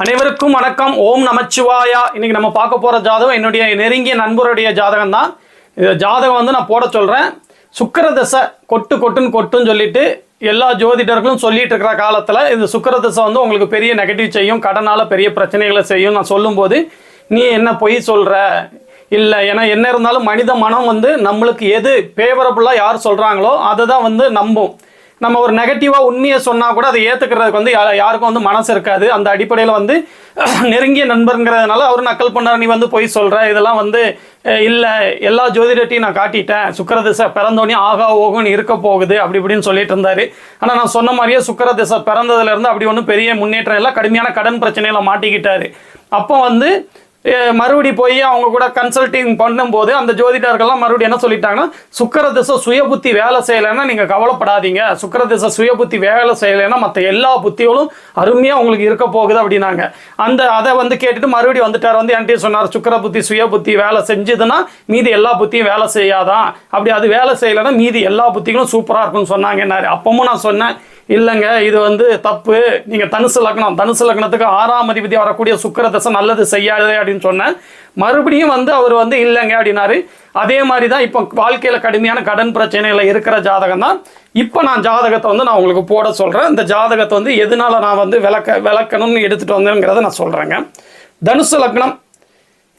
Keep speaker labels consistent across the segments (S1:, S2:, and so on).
S1: அனைவருக்கும் வணக்கம். ஓம் நமச்சிவாயா. இன்னைக்கு நம்ம பார்க்க போற ஜாதகம் என்னுடைய நெருங்கிய நண்பருடைய ஜாதகம் தான் இந்த ஜாதகம் வந்து நான் போட சொல்றேன். சுக்கிர தசை கொட்டு கொட்டுன்னு கொட்டுன்னு சொல்லிட்டு எல்லா ஜோதிடர்களும் சொல்லிட்டு இருக்கிற காலத்துல இந்த சுக்கிர தசை வந்து உங்களுக்கு பெரிய நெகட்டிவ் செய்யும் கடனால பெரிய பிரச்சனைகளை செய்யும் நான் சொல்லும்போது நீ என்ன பொய் சொல்ற? இல்லை ஏன்னா என்ன இருந்தாலும் மனித மனம் வந்து நம்மளுக்கு எது ஃபேவரபுளாக யார் சொல்கிறாங்களோ அதை தான் வந்து நம்பும். நம்ம ஒரு நெகட்டிவாக உண்மையை சொன்னால் கூட அதை ஏற்றுக்கிறதுக்கு வந்து யாருக்கும் வந்து மனசு இருக்காது. அந்த அடிப்படையில் வந்து நெருங்கிய நண்பருங்கிறதுனால அவர் நக்கல் பண்ணார் நீ வந்து பொய் சொல்கிற இதெல்லாம் வந்து இல்லை எல்லா ஜோதிடத்தையும் நான் காட்டிட்டேன். சுக்கரதிசை பிறந்தோடனே ஆகா ஓகுன்னு இருக்க போகுது. அப்படி இப்படின்னு சொல்லிட்டு இருந்தாரு. ஆனால் நான் சொன்ன மாதிரியே சுக்கரதிசை பிறந்ததுலேருந்து அப்படி ஒன்றும் பெரிய முன்னேற்றம் இல்லை. கடுமையான கடன் பிரச்சனையில் மாட்டிக்கிட்டாரு. அப்போ வந்து மறுபடி போய் அவங்க கூட கன்சல்டிங் பண்ணும்போது அந்த ஜோதிடர்கள்லாம் மறுபடியும் என்ன சொல்லிட்டாங்கன்னா சுக்கர திசை சுய புத்தி வேலை செய்யலைன்னா நீங்கள் கவலைப்படாதீங்க. சுக்கர திசை சுய புத்தி வேலை செய்யலைன்னா மற்ற எல்லா புத்திகளும் அருமையாக உங்களுக்கு இருக்க போகுது அப்படின்னாங்க. அந்த அதை வந்து கேட்டுட்டு மறுபடியும் வந்துட்டார். வந்து என்கிட்ட சொன்னார் சுக்கர புத்தி சுய புத்தி வேலை செஞ்சதுன்னா மீதி எல்லா புத்தியும் வேலை செய்யாதான் அப்படி அது வேலை செய்யலைன்னா மீதி எல்லா புத்திகளும் சூப்பராக இருக்கும்னு சொன்னாங்க. சொன்னாங்கன்னாரு அப்பவும் நான் சொன்னேன். இல்லைங்க இது வந்து தப்பு. நீங்கள் தனுசு லக்னம் தனுசு லக்னத்துக்கு ஆறாம் அதிபதி வரக்கூடிய சுக்கிர தசை நல்லது செய்யாது அப்படின்னு சொன்னேன். மறுபடியும் வந்து அவர் வந்து இல்லைங்க அப்படின்னாரு. அதே மாதிரி தான் இப்போ வாழ்க்கையில் கடுமையான கடன் பிரச்சனையில் இருக்கிற ஜாதகம் தான் இப்போ நான் ஜாதகத்தை வந்து நான் உங்களுக்கு போட சொல்கிறேன் இந்த ஜாதகத்தை வந்து எதனால நான் வந்து விளக்க விளக்கணும்னு எடுத்துகிட்டு வந்தேங்கிறத நான் சொல்கிறேங்க தனுசு லக்னம்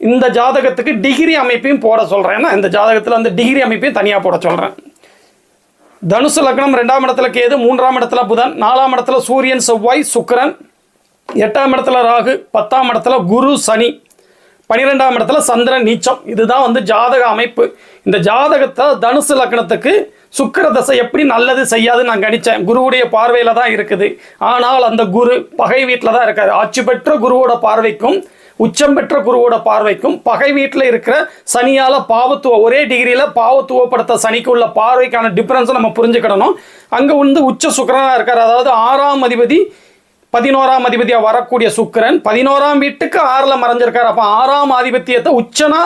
S1: இந்த ஜாதகத்துக்கு டிகிரி அமைப்பையும் போட சொல்கிறேன் ஏன்னா இந்த ஜாதகத்தில் வந்து டிகிரி அமைப்பையும் தனியாக போட சொல்கிறேன் தனுசு லக்னம் ரெண்டாம் இடத்துல கேது மூன்றாம் இடத்துல புதன் நாலாம் இடத்துல சூரியன் செவ்வாய் சுக்கிரன் எட்டாம் இடத்துல ராகு பத்தாம் இடத்துல குரு சனி பனிரெண்டாம் இடத்துல சந்திரன் நீச்சம். இதுதான் வந்து ஜாதக அமைப்பு. இந்த ஜாதகத்தை தனுசு லக்னத்துக்கு சுக்கிர தசை எப்படி நல்லது செய்யாதுன்னு நான் கணித்தேன் குருவுடைய பார்வையில தான் இருக்குது. ஆனால் அந்த குரு பகை வீட்டில் தான் இருக்காரு. ஆட்சி பெற்ற குருவோட பார்வைக்கும் உச்சம் பெற்ற குருவோட பார்வைக்கும் பகை வீட்டில் இருக்கிற சனியால் பாவத்துவ ஒரே டிகிரியில் பாவத்துவப்படுத்த சனிக்கு உள்ள பார்வைக்கான டிஃப்ரென்ஸை நம்ம புரிஞ்சுக்கிடணும். அங்கே வந்து உச்ச சுக்கரனாக இருக்கார். அதாவது ஆறாம் அதிபதி பதினோராம் அதிபதியாக வரக்கூடிய சுக்கரன். பதினோராம் வீட்டுக்கு ஆறில் மறைஞ்சிருக்கார். அப்போ ஆறாம் ஆதிபத்தியத்தை உச்சனா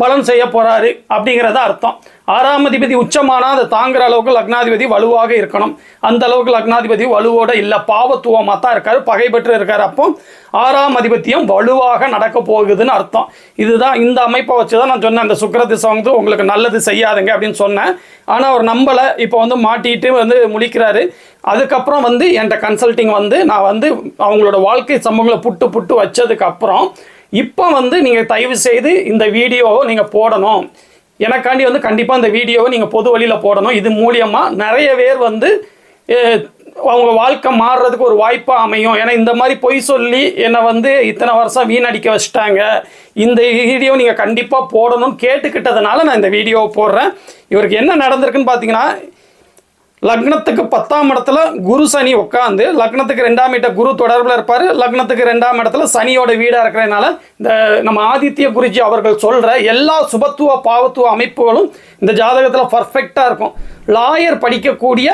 S1: பலன் செய்ய போறாரு அப்படிங்கிறத அர்த்தம். ஆறாம் அதிபதி உச்சமானா அதை தாங்குற அளவுக்கு லக்னாதிபதி வலுவாக இருக்கணும். அந்த அளவுக்கு லக்னாதிபதி வலுவோட இல்லை பாவத்துவமாக தான் இருக்காரு பகை பெற்று அப்போ ஆறாம் அதிபத்தியம் வலுவாக நடக்க போகுதுன்னு அர்த்தம். இதுதான் இந்த அமைப்பை வச்சு தான் நான் சொன்னேன் அந்த சுக்கர திசை வந்து உங்களுக்கு நல்லது செய்யாதுங்க அப்படின்னு சொன்னேன். ஆனால் அவர் நம்பலை இப்போ வந்து மாட்டிட்டு வந்து முழிக்கிறாரு. அதுக்கப்புறம் வந்து என்கிட்ட கன்சல்டிங் வந்து நான் வந்து அவங்களோட வாழ்க்கை சம்பவங்களை புட்டு புட்டு வச்சதுக்கப்புறம் இப்போ வந்து நீங்கள் தயவு செய்து இந்த வீடியோவை நீங்கள் போடணும். எனக்காண்டி வந்து கண்டிப்பாக இந்த வீடியோவை நீங்கள் பொது வழியில் போடணும். இது மூலியமாக நிறைய பேர் வந்து அவங்க வாழ்க்கை மாறுறதுக்கு ஒரு வாய்ப்பாக அமையும். ஏன்னா இந்த மாதிரி பொய் சொல்லி என்னை வந்து இத்தனை வருஷம் வீணடிக்க வச்சுட்டாங்க. இந்த வீடியோ நீங்கள் கண்டிப்பாக போடணும்னு கேட்டுக்கிட்டதுனால நான் இந்த வீடியோவை போடுறேன். இவருக்கு என்ன நடந்திருக்குன்னு பார்த்தீங்கன்னா லக்னத்துக்கு பத்தாம் இடத்துல குரு சனி உட்காந்து லக்னத்துக்கு ரெண்டாம் இட்ட குரு தொடர்பில் இருப்பார். லக்னத்துக்கு ரெண்டாம் இடத்துல சனியோட வீடாக இருக்கிறதுனால இந்த நம்ம ஆதித்ய குருஜி அவர்கள் சொல்கிற எல்லா சுபத்துவ பாவத்துவ அமைப்புகளும் இந்த ஜாதகத்தில் பர்ஃபெக்டாக இருக்கும். லாயர் படிக்கக்கூடிய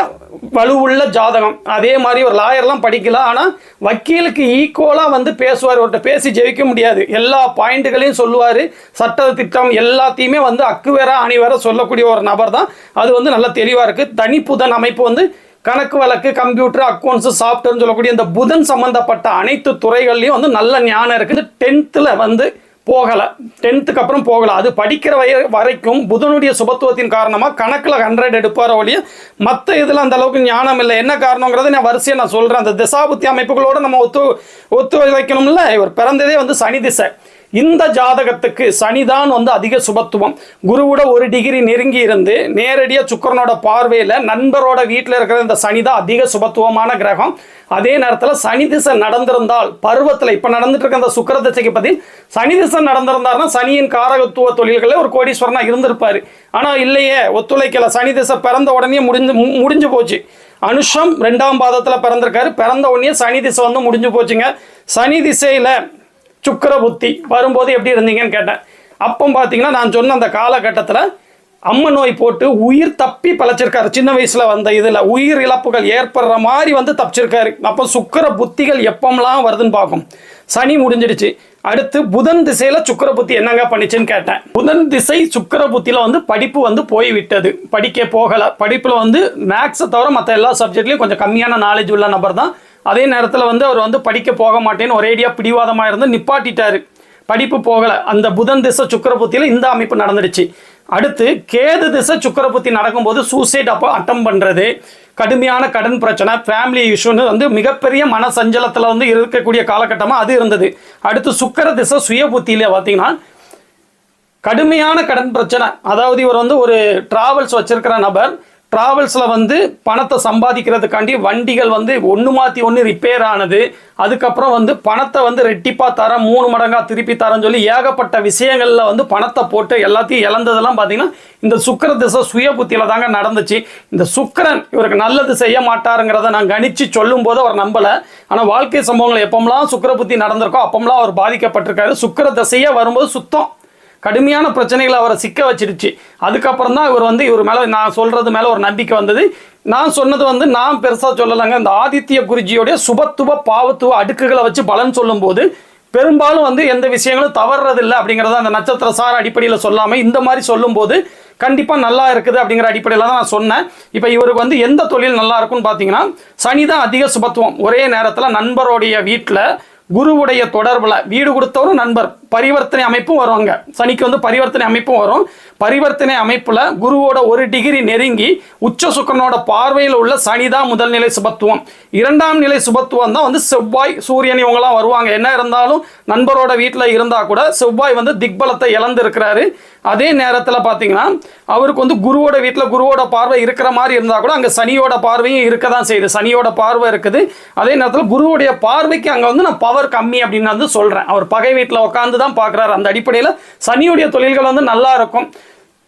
S1: வலுவுள்ள ஜாதகம். அதே மாதிரி ஒரு லாயர்லாம் படிக்கல ஆனால் வக்கீலுக்கு ஈக்குவலாக வந்து பேசுவார். அவர்கிட்ட பேசி ஜெயிக்க முடியாது. எல்லா பாயிண்ட்டுகளையும் சொல்லுவார். சட்ட திட்டம் எல்லாத்தையுமே வந்து அக்குவேரா அணிவேர சொல்லக்கூடிய ஒரு நபர் தான். அது வந்து நல்ல தெளிவாக இருக்குது தனிப்புதன் அமைப்பு வந்து கணக்கு வழக்கு கம்ப்யூட்டர் அக்கௌண்ட்ஸு சாஃப்ட்வேர்னு சொல்லக்கூடிய இந்த புதன் சம்மந்தப்பட்ட அனைத்து துறைகள்லையும் வந்து நல்ல ஞானம் இருக்குது டென்த்தில் வந்து போகலை. டென்த்துக்கு அப்புறம் போகலை. அது படிக்கிற வய வரைக்கும் புதனுடைய சுபத்துவத்தின் காரணமாக கணக்கில் ஹண்ட்ரட் எடுப்பார ஒழிய மற்ற இதில் அந்த அளவுக்கு ஞானம் இல்லை. என்ன காரணங்கிறத நான் வரிசையாக நான் சொல்கிறேன் அந்த திசாபுத்தி அமைப்புகளோடு நம்ம ஒத்து ஒத்து வைக்கணும்ல? இவர் பிறந்ததே வந்து சனி திசை. இந்த ஜாதகத்துக்கு சனிதான் வந்து அதிக சுபத்துவம். குருவோட ஒரு டிகிரி நெருங்கி இருந்து நேரடியாக சுக்கரனோட பார்வையில் நண்பரோட வீட்டில் இருக்கிற இந்த சனி தான் அதிக சுபத்துவமான கிரகம். அதே நேரத்தில் சனி திசை நடந்திருந்தால் பருவத்தில் இப்போ நடந்துட்டு இருக்க அந்த சுக்கர திசைக்கு பற்றி சனி திசை நடந்திருந்தாருன்னா சனியின் காரகத்துவ தொழில்களில் ஒரு கோடீஸ்வரனாக இருந்திருப்பார். ஆனால் இல்லையே ஒத்துழைக்கல. சனி திசை பிறந்த உடனே முடிஞ்சு மு- முடிஞ்சு போச்சு. அனுஷம் ரெண்டாம் பாதத்தில் பிறந்திருக்காரு. பிறந்த உடனே சனி திசை வந்து முடிஞ்சு போச்சுங்க. சனி திசையில் சுக்கிர புத்தி வரும்போது எப்படி இருந்தீங்கன்னு கேட்டேன். அப்போ பார்த்தீங்கன்னா நான் சொன்ன அந்த காலகட்டத்தில் அம்ம நோய் போட்டு உயிர் தப்பி பழச்சிருக்காரு. சின்ன வயசில் வந்த இதில் உயிர் இழப்புகள் ஏற்படுற மாதிரி வந்து தப்பிச்சிருக்காரு. அப்போ சுக்கர புத்திகள் எப்பமெல்லாம் வருதுன்னு பார்க்கும் சனி முடிஞ்சிடுச்சு. அடுத்து புதன் திசையில் சுக்கிர புத்தி என்னங்க பண்ணிச்சுன்னு கேட்டேன். புதன் திசை சுக்கிர புத்தியில் வந்து படிப்பு வந்து போய் விட்டது படிக்க போகலை. படிப்பில் வந்து மேக்ஸை தவிர மற்ற எல்லா சப்ஜெக்ட்லேயும் கொஞ்சம் கம்மியான நாலேஜ் உள்ள நபர் தான் அதே நேரத்தில் வந்து அவர் வந்து படிக்க போக மாட்டேன்னு ஒரேடியாக பிடிவாதமாக இருந்து நிப்பாட்டிட்டாரு. படிப்பு போகலை. அந்த புதன் திசை சுக்கரபுத்தியில் இந்த அமைப்பு நடந்துடுச்சு. அடுத்து கேது திசை சுக்கரபுத்தி நடக்கும்போது சூசைட் அப்போ அட்டம் பண்ணுறது கடுமையான கடன் பிரச்சனை ஃபேமிலி இஷ்யூன்னு வந்து மிகப்பெரிய மன சஞ்சலத்தில் வந்து இருக்கக்கூடிய காலகட்டமாக அது இருந்தது. அடுத்து சுக்கர திசை சுய புத்தியில் பார்த்தீங்கன்னா கடுமையான கடன் பிரச்சனை. அதாவது இவர் வந்து ஒரு டிராவல்ஸ் வச்சிருக்கிற நபர் டிராவல்ஸில் வந்து பணத்தை சம்பாதிக்கிறதுக்காண்டி வண்டிகள் வந்து ஒன்று மாற்றி ஒன்று ரிப்பேர் ஆனது. அதுக்கப்புறம் வந்து பணத்தை வந்து ரெட்டிப்பாக தரேன் மூணு மடங்காக திருப்பி தரேன்னு சொல்லி ஏகப்பட்ட விஷயங்களில் வந்து பணத்தை போட்டு எல்லாத்தையும் இழந்ததெல்லாம் பார்த்தீங்கன்னா இந்த சுக்கர திசை சுய புத்தியில் தாங்க நடந்துச்சு. இந்த சுக்கரன் இவருக்கு நல்லது செய்ய மாட்டாருங்கிறத நான் கணிச்சு சொல்லும் போது அவர் நம்பலை. ஆனால் வாழ்க்கை சம்பவங்கள் எப்போம்லாம் சுக்கர புத்தி நடந்திருக்கோ அப்போம்லாம் அவர் பாதிக்கப்பட்டிருக்காரு. சுக்கிர திசையே வரும்போது சுத்தம். கடுமையான பிரச்சனைகளை அவரை சிக்க வச்சிருச்சு. அதுக்கப்புறம் தான் இவர் வந்து இவர் மேலே நான் சொல்கிறது மேலே ஒரு நம்பிக்கை வந்தது. நான் சொன்னது வந்து நான் பெருசாக சொல்லலைங்க. இந்த ஆதித்ய குருஜியோடைய சுபத்துவ பாவத்துவ அடுக்குகளை வச்சு பலன் சொல்லும்போது பெரும்பாலும் வந்து எந்த விஷயங்களும் தவறுறதில்லை அப்படிங்கிறத அந்த நட்சத்திர சார் அடிப்படையில் சொல்லாமல் இந்த மாதிரி சொல்லும்போது கண்டிப்பாக நல்லா இருக்குது அப்படிங்கிற அடிப்படையில் தான் நான் சொன்னேன். இப்போ இவருக்கு வந்து எந்த தொழில் நல்லா இருக்கும்னு பார்த்தீங்கன்னா சனி தான் அதிக சுபத்துவம். ஒரே நேரத்தில் நண்பருடைய வீட்டில் குருவுடைய தொடர்பில் வீடு கொடுத்தவரும் நண்பர். பரிவர்த்தனை அமைப்பும் வரும் அங்கே. சனிக்கு வந்து பரிவர்த்தனை அமைப்பும் வரும். பரிவர்த்தனை அமைப்பில் குருவோட ஒரு டிகிரி நெருங்கி உச்ச சுக்கரனோட பார்வையில் உள்ள சனி தான் முதல் நிலை சுபத்துவம். இரண்டாம் நிலை சுபத்துவம் தான் வந்து செவ்வாய் சூரியன் இவங்கெல்லாம் வருவாங்க. என்ன இருந்தாலும் நண்பரோட வீட்டில் இருந்தால் கூட செவ்வாய் வந்து திக்பலத்தை இழந்து இருக்கிறாரு அதே நேரத்தில் பார்த்தீங்கன்னா அவருக்கு வந்து குருவோட வீட்டில் குருவோட பார்வை இருக்கிற மாதிரி இருந்தால் கூட அங்கே சனியோட பார்வையும் இருக்க தான் செய்யுது. சனியோட பார்வை இருக்குது. அதே நேரத்தில் குருவுடைய பார்வைக்கு அங்கே வந்து நான் பவர் கம்மி அப்படின்னு வந்து சொல்கிறேன் அவர் பகை வீட்டில் உட்காந்து தான் பார்க்குறாரு. அந்த அடிப்படையில் சனியுடைய தொழில்கள் வந்து நல்லா இருக்கும்.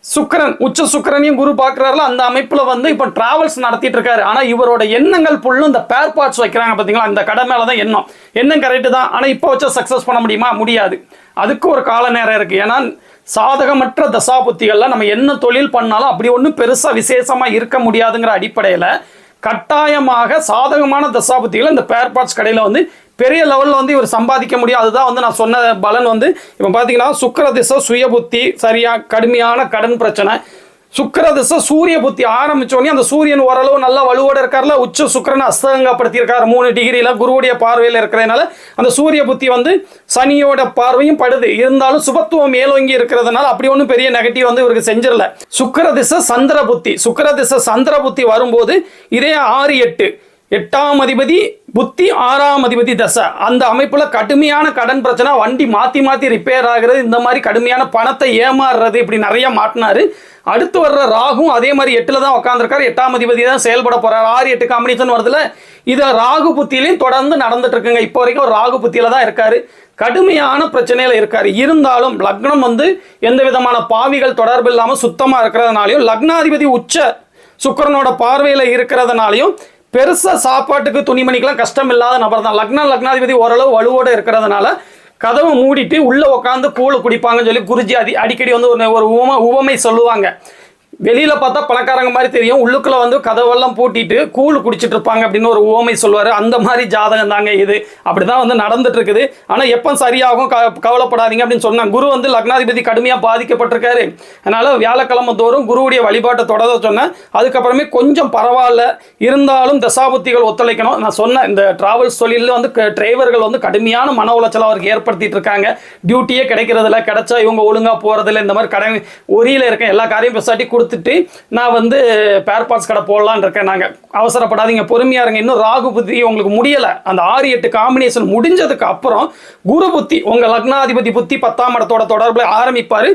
S1: சுக்கரன் உச்ச சுக்கரனையும் குரு பார்க்குறாருல அந்த அமைப்பில் வந்து இப்போ டிராவல்ஸ் நடத்திட்டு இருக்காரு. ஆனால் இவரோட எண்ணங்கள் புல்லும் இந்த பேர் பார்ட்ஸ் வைக்கிறாங்க பார்த்தீங்களா அந்த கடை மேலே தான் எண்ணம். எண்ணம் கரெக்டு தான். ஆனால் இப்போ வச்சா சக்ஸஸ் பண்ண முடியுமா? முடியாது. அதுக்கு ஒரு கால நேரம் இருக்குது ஏன்னா சாதகமற்ற தசாபுத்திகளில் நம்ம என்ன தொழில் பண்ணாலும் அப்படி ஒன்றும் பெருசாக விசேஷமாக இருக்க முடியாதுங்கிற அடிப்படையில் கட்டாயமாக சாதகமான தசாபுத்திகளை இந்த பேர் பார்ட்ஸ் கடையில் வந்து பெரிய லெவலில் வந்து இவர் சம்பாதிக்க முடியும். அதுதான் வந்து நான் சொன்ன பலன் வந்து இப்போ பார்த்தீங்கன்னா சுக்கிர திசை சுய புத்தி சரியாக கடுமையான கடன் பிரச்சனை. சுக்கர திசை சூரிய புத்தி ஆரம்பித்தோடனே அந்த சூரியன் ஓரளவு நல்லா வலுவோட இருக்கார்ல உச்ச சுக்கிரனை அஸ்தகங்கப்படுத்தியிருக்காரு. மூணு டிகிரியில் குருவுடைய பார்வையில் இருக்கிறதுனால அந்த சூரிய புத்தி வந்து சனியோட பார்வையும் படுது. இருந்தாலும் சுபத்துவம் மேலோங்கி இருக்கிறதுனால அப்படி ஒன்றும் பெரிய நெகட்டிவ் வந்து இவருக்கு செஞ்சிடல. சுக்கர திசை சந்திர புத்தி சுக்கர திசை சந்திர புத்தி வரும்போது இதே ஆறு எட்டு. எட்டாம் அதிபதி புத்தி ஆறாம் அதிபதி தசை. அந்த அமைப்புல கடுமையான கடன் பிரச்சனை வண்டி மாத்தி மாத்தி ரிப்பேர் ஆகுறது இந்த மாதிரி கடுமையான பணத்தை ஏமாறுறது இப்படி நிறைய மாட்டினாரு. அடுத்து வர்ற ராகும் அதே மாதிரி எட்டுல தான் உட்காந்துருக்காரு எட்டாம் அதிபதி தான் செயல்பட போறாரு. ஆறு எட்டு காம்பினேஷன் வருதுல. இதை ராகு புத்தியிலையும் தொடர்ந்து நடந்துட்டு இருக்குங்க. இப்போ வரைக்கும் ராகு புத்தியில தான் இருக்காரு. கடுமையான பிரச்சனையில இருக்காரு. இருந்தாலும் லக்னம் வந்து எந்த விதமான பாவிகள் தொடர்பு இல்லாமல் சுத்தமா இருக்கிறதுனாலையும் லக்னாதிபதி உச்ச சுக்கிரனோட பார்வையில இருக்கிறதுனாலையும் பெருசா சாப்பாட்டுக்கு துணிமணிக்கெல்லாம் கஷ்டம் இல்லாத நபர் தான். லக்னா லக்னாதிபதி ஓரளவு வலுவோட இருக்கிறதுனால கதவை மூடிட்டு உள்ள உட்காந்து கூழ குடிப்பாங்கன்னு சொல்லி குருஜி அடி அடிக்கடி வந்து ஒரு ஒரு உவமை உவமை சொல்லுவாங்க. வெளியில பார்த்தா பணக்காரங்க மாதிரி தெரியும். உள்ளுக்குள்ள வந்து கதவெல்லாம் பூட்டிட்டு கூழ் குடிச்சிட்டு இருப்பாங்க அப்படின்னு ஒரு ஓமை சொல்லுவாரு. அந்த மாதிரி ஜாதகம் தாங்க இது. அப்படிதான் வந்து நடந்துட்டு இருக்குது. ஆனா எப்போ சரியாகும்? க கவலைப்படாதீங்க அப்படின்னு சொன்னாங்க குரு வந்து லக்னாதிபதி கடுமையா பாதிக்கப்பட்டிருக்காரு. அதனால வியாழக்கிழமை தோறும் குருவுடைய வழிபாட்டை தொடர சொன்னேன் அதுக்கப்புறமே கொஞ்சம் பரவாயில்ல. இருந்தாலும் தசாபுத்திகள் ஒத்துழைக்கணும். நான் சொன்னேன் இந்த டிராவல்ஸ் தொழிலில் வந்து டிரைவர்கள் வந்து கடுமையான மன உளைச்சல் அவருக்கு ஏற்படுத்திட்டு இருக்காங்க. டியூட்டியே கிடைக்கிறதில்ல. கிடைச்சா இவங்க ஒழுங்கா போறதில்ல. இந்த மாதிரி கடை ஒரியில இருக்க எல்லா காரியம் பெசாட்டி கொடுத்துட்டு நான் வந்து பேர் பார்ட்ஸ் கடை போடலான்னு இருக்கேன் நாங்கள் அவசரப்படாதீங்க பொறுமையா இருங்க. இன்னும் ராகு புத்தி உங்களுக்கு முடியலை. அந்த ஆறு எட்டு காம்பினேஷன் முடிஞ்சதுக்கு அப்புறம் குரு புத்தி உங்கள் லக்னாதிபதி புத்தி பத்தாம் இடத்தோட தொடர்பில் ஆரம்பிப்பார்.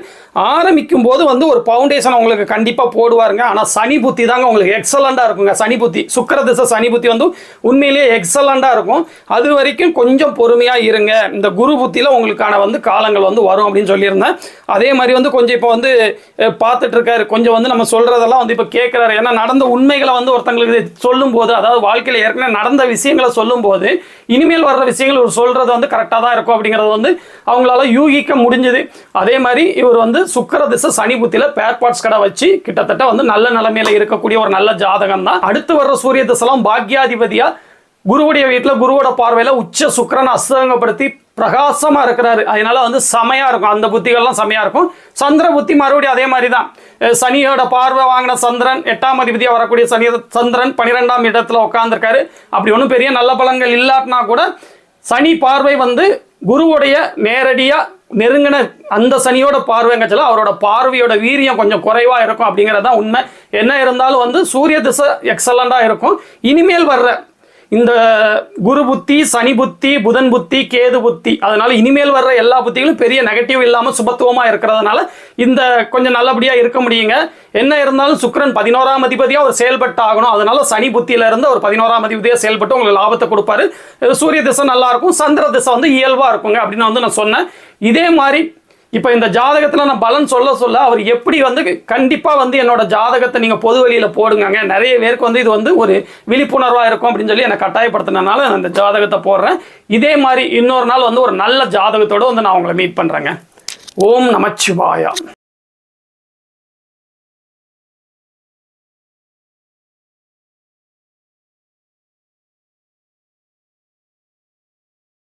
S1: ஆரம்பிக்கும் போது வந்து ஒரு ஃபவுண்டேஷன் உங்களுக்கு கண்டிப்பாக போடுவாருங்க. ஆனால் சனி புத்தி தாங்க உங்களுக்கு எக்ஸலண்ட்டாக இருக்குங்க. சனி புத்தி சுக்கர திசை சனி புத்தி வந்து உண்மையிலேயே எக்ஸலண்டா இருக்கும். அது வரைக்கும் கொஞ்சம் பொறுமையாக இருங்க. இந்த குரு புத்தியில் உங்களுக்கான வந்து காலங்கள் வந்து வரும் அப்படின்னு சொல்லியிருந்தேன். அதே மாதிரி வந்து கொஞ்சம் இப்போ வந்து பார்த்துட்டு இருக்காரு. கொஞ்சம் வந்து நம்ம சொல்றதெல்லாம் வந்து இப்போ கேட்குறாரு ஏன்னா நடந்த உண்மைகளை வந்து ஒருத்தங்களுக்கு சொல்லும் போது அதாவது வாழ்க்கையில் ஏற்கனவே நடந்த விஷயங்களை சொல்லும்போது இனிமேல் வர்ற விஷயங்கள் இவர் சொல்றது வந்து கரெக்டாக தான் இருக்கும் அப்படிங்கிறது வந்து அவங்களால யூகிக்க முடிஞ்சுது. அதே மாதிரி இவர் வந்து சுக்கர திசை சனி புத்தியில் பேர் பார்ட்ஸ் கடை வச்சு கிட்டத்தட்ட வந்து நல்ல நிலைமையில இருக்கக்கூடிய ஒரு நல்ல ஜாதகம் தான். அடுத்து வர்ற சூரிய திசைலாம் பாக்யாதிபதியாக குருவுடைய வீட்டில் குருவோட பார்வையில் உச்ச சுக்கிரனை அஸ்தங்கப்படுத்தி பிரகாசமாக இருக்கிறாரு. அதனால வந்து செமையாக இருக்கும். அந்த புத்திகள்லாம் செமையாக இருக்கும். சந்திர புத்தி மறுபடியும் அதே மாதிரி தான் சனியோட பார்வை வாங்கின சந்திரன் எட்டாம் அதிபதியாக வரக்கூடிய சனி சந்திரன் பன்னிரெண்டாம் இடத்துல உட்காந்துருக்காரு அப்படி ஒன்றும் பெரிய நல்ல பலன்கள் இல்லாட்டினா கூட சனி பார்வை வந்து குருவுடைய நேரடியாக நெருங்கின அந்த சனியோட பார்வைங்கச்சல அவரோட பார்வையோட வீரியம் கொஞ்சம் குறைவாக இருக்கும் அப்படிங்கிறது தான் உண்மை. என்ன இருந்தாலும் வந்து சூரிய திசை எக்ஸலண்ட்டாக இருக்கும். இனிமேல் வர்ற இந்த குரு புத்தி சனி புத்தி புதன் புத்தி கேது புத்தி அதனால இனிமேல் வர்ற எல்லா புத்திகளும் பெரிய நெகட்டிவ் இல்லாமல் சுபத்துவமாக இருக்கிறதுனால இந்த கொஞ்சம் நல்லபடியாக இருக்க முடியுங்க. என்ன இருந்தாலும் சுக்கரன் பதினோராம் அதிபதியாக அவர் செயல்பட்டு ஆகணும் அதனால சனி புத்தியில இருந்து ஒரு பதினோராம் அதிபதியாக செயல்பட்டு உங்களுக்கு லாபத்தை கொடுப்பாரு. சூரிய திசை நல்லா இருக்கும். சந்திர திசை வந்து இயல்பாக இருக்குங்க அப்படின்னு வந்து நான் சொன்னேன். இதே மாதிரி இப்போ இந்த ஜாதகத்தில் நான் பலன் சொல்ல சொல்ல அவர் எப்படி வந்து கண்டிப்பாக வந்து என்னோட ஜாதகத்தை நீங்கள் பொது வழியில் போடுங்க நிறைய பேருக்கு வந்து இது வந்து ஒரு விழிப்புணர்வாக இருக்கும் அப்படின்னு சொல்லி என்னை கட்டாயப்படுத்தினால நான் இந்த ஜாதகத்தை போடுறேன். இதே மாதிரி இன்னொரு நாள் வந்து ஒரு நல்ல ஜாதகத்தோடு வந்து நான் உங்களை மீட் பண்ணுறேங்க ஓம் நமச்சிவாயா.